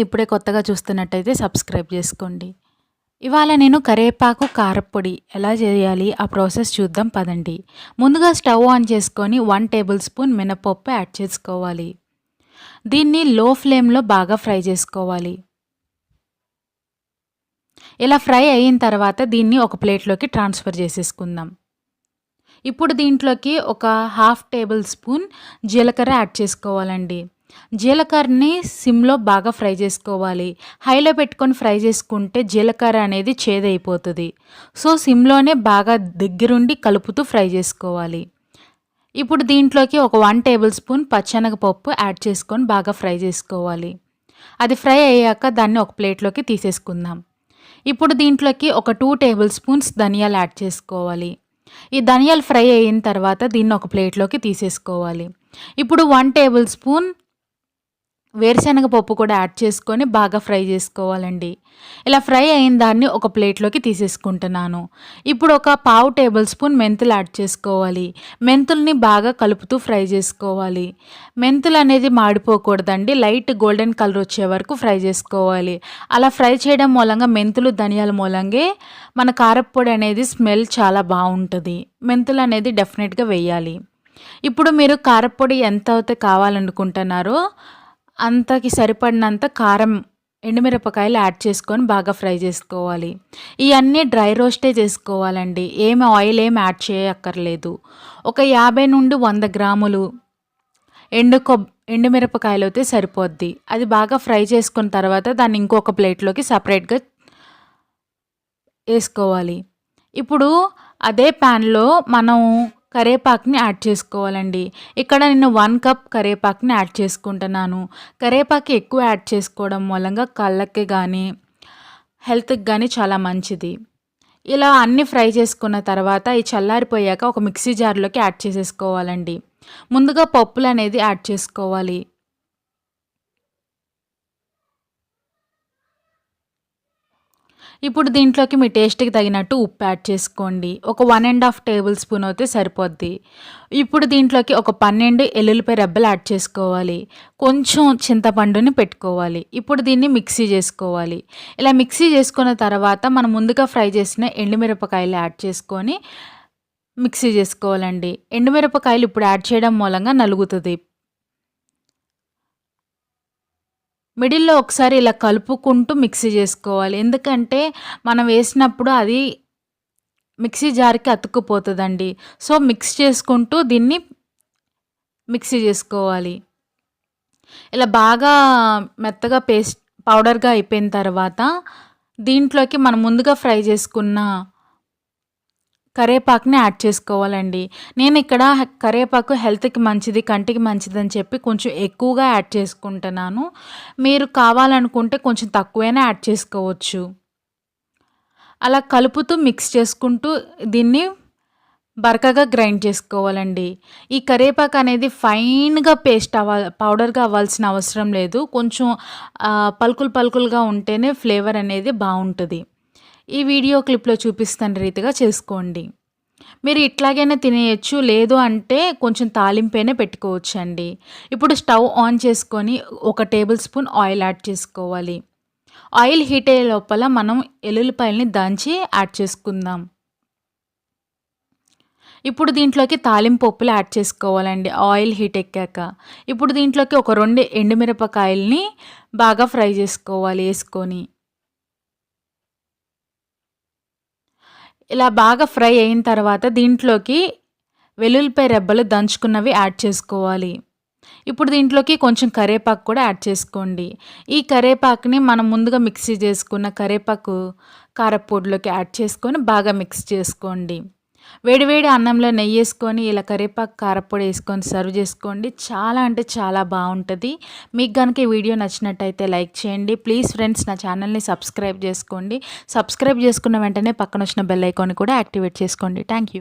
ఇప్పుడే కొత్తగా చూస్తున్నట్టయితే సబ్స్క్రైబ్ చేసుకోండి. ఇవాళ నేను కరేపాకు కారపొడి ఎలా చేయాలి? ఆ ప్రాసెస్ చూద్దాం పదండి. ముందుగా స్టవ్ ఆన్ చేసుకొని వన్ టేబుల్ స్పూన్ మినపప్పు యాడ్ చేసుకోవాలి. దీన్ని లో ఫ్లేమ్లో బాగా ఫ్రై చేసుకోవాలి. ఇలా ఫ్రై అయిన తర్వాత దీన్ని ఒక ప్లేట్లోకి ట్రాన్స్ఫర్ చేసేసుకుందాం. ఇప్పుడు దీంట్లోకి ఒక హాఫ్ టేబుల్ స్పూన్ జీలకర్ర యాడ్ చేసుకోవాలండి. జీలకర్రని సిమ్లో బాగా ఫ్రై చేసుకోవాలి. హైలో పెట్టుకొని ఫ్రై చేసుకుంటే జీలకర్ర అనేది చేదైపోతుంది. సో సిమ్లోనే బాగా దగ్గరుండి కలుపుతూ ఫ్రై చేసుకోవాలి. ఇప్పుడు దీంట్లోకి ఒక వన్ టేబుల్ స్పూన్ పచ్చనగపప్పు యాడ్ చేసుకొని బాగా ఫ్రై చేసుకోవాలి. అది ఫ్రై అయ్యాక దాన్ని ఒక ప్లేట్లోకి తీసేసుకుందాం. ఇప్పుడు దీంట్లోకి ఒక టూ టేబుల్ స్పూన్స్ ధనియాలు యాడ్ చేసుకోవాలి. ఈ ధనియాలు ఫ్రై అయిన తర్వాత దీన్ని ఒక ప్లేట్లోకి తీసేసుకోవాలి. ఇప్పుడు వన్ టేబుల్ స్పూన్ వేరుశనగ పప్పు కూడా యాడ్ చేసుకొని బాగా ఫ్రై చేసుకోవాలండి. ఇలా ఫ్రై అయిన దాన్ని ఒక ప్లేట్లోకి తీసేసుకుంటున్నాను. ఇప్పుడు ఒక పావు టేబుల్ స్పూన్ మెంతులు యాడ్ చేసుకోవాలి. మెంతుల్ని బాగా కలుపుతూ ఫ్రై చేసుకోవాలి. మెంతులు అనేది మాడిపోకూడదండి. లైట్ గోల్డెన్ కలర్ వచ్చే వరకు ఫ్రై చేసుకోవాలి. అలా ఫ్రై చేయడం మూలంగా మెంతులు ధనియాల మూలంగే మన కారప్పొడి అనేది స్మెల్ చాలా బాగుంటుంది. మెంతులు అనేది డెఫినెట్గా వేయాలి. ఇప్పుడు మీరు కారప్పొడి ఎంత అయితే కావాలనుకుంటున్నారో అంతకి సరిపడినంత కారం ఎండుమిరపకాయలు యాడ్ చేసుకొని బాగా ఫ్రై చేసుకోవాలి. ఇవన్నీ డ్రై రోస్టే చేసుకోవాలండి. ఏం ఆయిల్ ఏమి యాడ్ చేయక్కర్లేదు. ఒక యాభై నుండి వంద గ్రాములు ఎండు కొబ్ ఎండుమిరపకాయలు అయితే సరిపోద్ది. అది బాగా ఫ్రై చేసుకున్న తర్వాత దాన్ని ఇంకొక ప్లేట్లోకి సపరేట్గా వేసుకోవాలి. ఇప్పుడు అదే ప్యాన్లో మనం కరేపాకుని యాడ్ చేసుకోవాలండి. ఇక్కడ నేను వన్ కప్ కరేపాకుని యాడ్ చేసుకుంటున్నాను. కరేపాకు ఎక్కువ యాడ్ చేసుకోవడం మూలంగా కళ్ళకి కానీ హెల్త్కి కానీ చాలా మంచిది. ఇలా అన్ని ఫ్రై చేసుకున్న తర్వాత ఈ చల్లారిపోయాక ఒక మిక్సీ జార్లోకి యాడ్ చేసేసుకోవాలండి. ముందుగా పప్పులు అనేది యాడ్ చేసుకోవాలి. ఇప్పుడు దీంట్లోకి మీ టేస్ట్కి తగినట్టు ఉప్పు యాడ్ చేసుకోండి. ఒక one and half tablespoon అయితే సరిపోద్ది. ఇప్పుడు దీంట్లోకి ఒక పన్నెండు ఎల్లుల్లిపాయ రెబ్బలు యాడ్ చేసుకోవాలి. కొంచెం చింతపండుని పెట్టుకోవాలి. ఇప్పుడు దీన్ని మిక్సీ చేసుకోవాలి. ఇలా మిక్సీ చేసుకున్న తర్వాత మనం ముందుగా ఫ్రై చేసిన ఎండుమిరపకాయలు యాడ్ చేసుకొని మిక్సీ చేసుకోవాలండి. ఎండుమిరపకాయలు ఇప్పుడు యాడ్ చేయడం మూలంగా నలుగుతుంది. మిడిల్లో ఒకసారి ఇలా కలుపుకుంటూ మిక్సీ చేసుకోవాలి. ఎందుకంటే మనం వేసినప్పుడు అది మిక్సీ జార్కి అతుక్కుపోతుందండి. సో మిక్స్ చేసుకుంటూ దీన్ని మిక్సీ చేసుకోవాలి. ఇలా బాగా మెత్తగా పేస్ట్ పౌడర్గా అయిపోయిన తర్వాత దీంట్లోకి మనం ముందుగా ఫ్రై చేసుకున్న కరేపాకుని యాడ్ చేసుకోవాలండి. నేను ఇక్కడ కరేపాకు హెల్త్కి మంచిది కంటికి మంచిది అని చెప్పి కొంచెం ఎక్కువగా యాడ్ చేసుకుంటున్నాను. మీరు కావాలనుకుంటే కొంచెం తక్కువైనా యాడ్ చేసుకోవచ్చు. అలా కలుపుతూ మిక్స్ చేసుకుంటూ దీన్ని బరకగా గ్రైండ్ చేసుకోవాలండి. ఈ కరేపాకు అనేది ఫైన్గా పేస్ట్ అవ్వ పౌడర్గా అవ్వాల్సిన అవసరం లేదు. కొంచెం పలుకులు పలుకులుగా ఉంటేనే ఫ్లేవర్ అనేది బాగుంటుంది. ఈ వీడియో క్లిప్లో చూపిస్తున్న రీతిగా చేసుకోండి. మీరు ఇట్లాగైనా తినేయచ్చు లేదు అంటే కొంచెం తాలింపైనే పెట్టుకోవచ్చు అండి ఇప్పుడు స్టవ్ ఆన్ చేసుకొని ఒక టేబుల్ స్పూన్ ఆయిల్ యాడ్ చేసుకోవాలి. ఆయిల్ హీట్ అయ్యే లోపల మనం ఎల్లుల్లిపాయలని దంచి యాడ్ చేసుకుందాం. ఇప్పుడు దీంట్లోకి తాలింపు పప్పులు యాడ్ చేసుకోవాలండి ఆయిల్ హీట్ ఎక్కాక. ఇప్పుడు దీంట్లోకి ఒక రెండు ఎండుమిరపకాయలని బాగా ఫ్రై చేసుకోవాలి వేసుకొని. ఇలా బాగా ఫ్రై అయిన తర్వాత దీంట్లోకి వెల్లుల్లిపాయ రెబ్బలు దంచుకున్నవి యాడ్ చేసుకోవాలి. ఇప్పుడు దీంట్లోకి కొంచెం కరేపాకు కూడా యాడ్ చేసుకోండి. ఈ కరేపాకుని మనం ముందుగా మిక్సీ చేసుకున్న కరేపాకు కారపొడిలోకి యాడ్ చేసుకొని బాగా మిక్స్ చేసుకోండి. వేడివేడి అన్నంలో నెయ్యి వేసుకొని ఇలా కరివేపాకు కారపొడి వేసుకొని సర్వ్ చేసుకోండి. చాలా అంటే చాలా బాగుంటుంది. మీకు కనుక ఈ వీడియో నచ్చినట్టయితే లైక్ చేయండి. ప్లీజ్ ఫ్రెండ్స్ నా ఛానల్ని సబ్స్క్రైబ్ చేసుకోండి. సబ్స్క్రైబ్ చేసుకున్న వెంటనే పక్కన వచ్చిన బెల్ ఐకాన్ కూడా యాక్టివేట్ చేసుకోండి. Thank you.